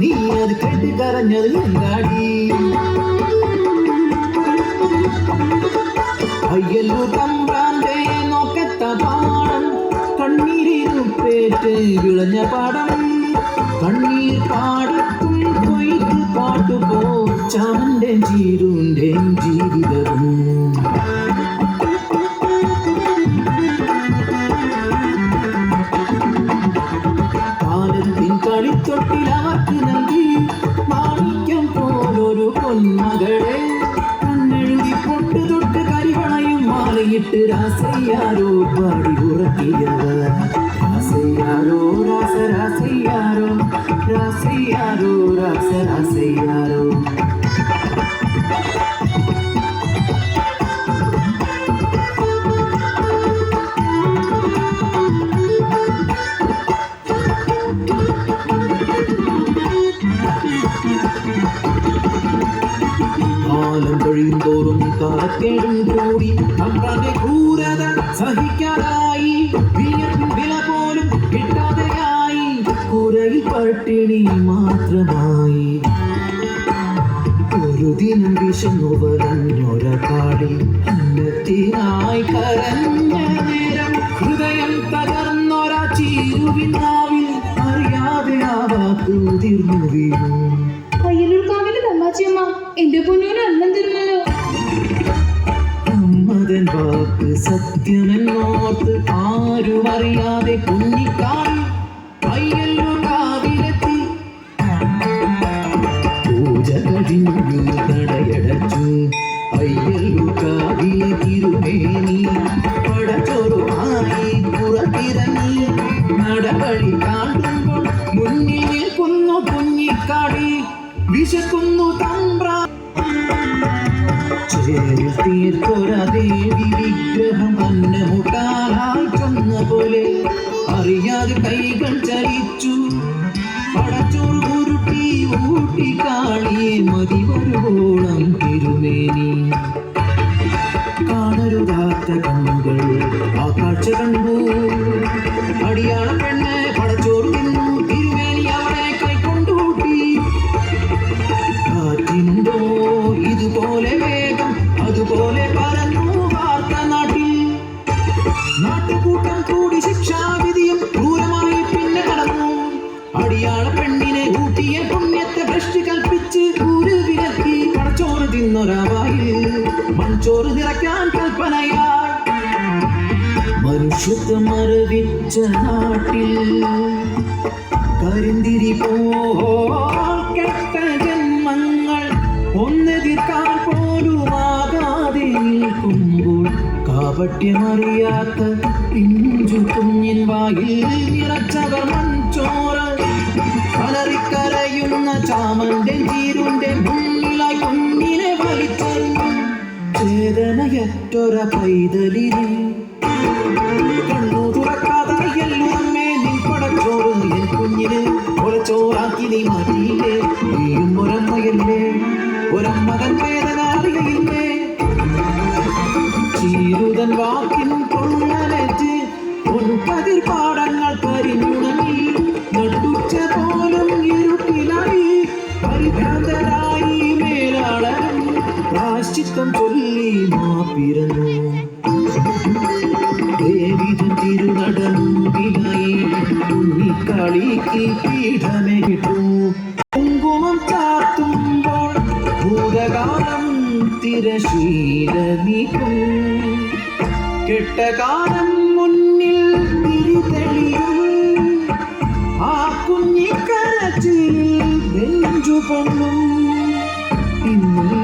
നീ അത് കേട്ട് നോക്കത്ത കണ്ണീരിനുപ്പേറ്റ് വിളഞ്ഞ കണ്ണീർ പാടത്തും പാട്ടുപോ ചാമന്റെ ജീരുന്റെ ജീവിതവും. விட்டு ராசையாரோ பாடி உறக்கியவர் ராசையாரோ ராச ராசையாரோ ராசையாரோ ராச ராசையாரோ காலம் கழிந்தோ കാലക്കേടും കൂടി നമ്മുടെ ക്രൂരത സഹിക്കാതായി. വില പോലും കിട്ടാതെയായി. കുരയിൽ പട്ടിണി മാത്രമായി. ഒരു ദിനം വിശന്നു വരഞ്ഞൊര കാടി അന്നത്തിനായി കരഞ്ഞ നേരം ഹൃദയം തകർന്നൊരാ ചീരുവിനാവിൽ അറിയാതെ ആ വാക്ക് തീർന്നു വീണു. സത്യമെന്നോർത്ത് ആരും അറിയാതെ കുഞ്ഞിക്കാൽ അയ്യല്ലോ കാവിലെത്തി പൂജ കഴിഞ്ഞു നടയടച്ചു. അയ്യല്ലോ കാവിലെ തിരുമേനി പടച്ചോറുമായി പുറത്തിറങ്ങി. നടപടി കാണുമ്പോൾ മുന്നിൽ നിൽക്കുന്നു കുഞ്ഞിക്കാടി. വിശക്കുന്നു തമ്പ്രാ ചേരിൽ തീർത്തൊര ദേവി വിഗ്രഹം അന്നമുട്ടാലായി ചെന്ന പോലെ അറിയാതെ കൈകൾ ചലിച്ചു. ഉരുട്ടി ഊട്ടി കാളിയെ മതി വരുവോളം തിരുമേനി നാട്ടുകൂട്ടം കൂടി ശിക്ഷാവിധിയും ക്രൂരമായി പിന്നെ നടന്നു അടിയാള പെണ്ണിനെ കൂട്ടിയ പുണ്യത്തെ ഭ്രഷ്ടി കൽപ്പിച്ച് ഊര് വിലക്കി പടച്ചോറ് തിന്നൊരാവായി മൺചോറ് നിറയ്ക്കാൻ കൽപ്പനയാ മനുഷ്യത്വം മരവിച്ച നാട്ടിൽ കരിന്തിരി പോൽ കെട്ട ജന്മങ്ങൾ ഒന്നെതിർക്കാൻ പോലും ആകാതെ നിൽക്കുമ്പോൾ കാപട്യമറിയാത്ത പിഞ്ചു കുഞ്ഞിൻ വായിൽ നിറച്ചവർ മൺചോറ കലറിക്കരയുന്ന ചാമന്റെ ജീരുന്റെ മുന്നിലായി കുഞ്ഞിനെ വലിച്ചെറിഞ്ഞു ചേതനയറ്റൊര പൈതലിനെ കണ്ണു നീ മാറ്റിയില്ലേ നീയും ഒരമ്മയല്ലേ ഒരമ്മകൻ വേദന ചീരുതൻ വാക്കിൻ പൊള്ളലേറ്റ് പൊൻകതിർ പാടങ്ങൾ ചൊല്ലി മാപ്പിരന്നു. പീഠമേ കിട്ടു തിരശീലനികൾ കെട്ടകാലം മുന്നിൽ തിരിതെളിയും. ആ കുഞ്ഞിക്കരച്ചിൽ നെഞ്ചു പൊന്നും. ഇന്നും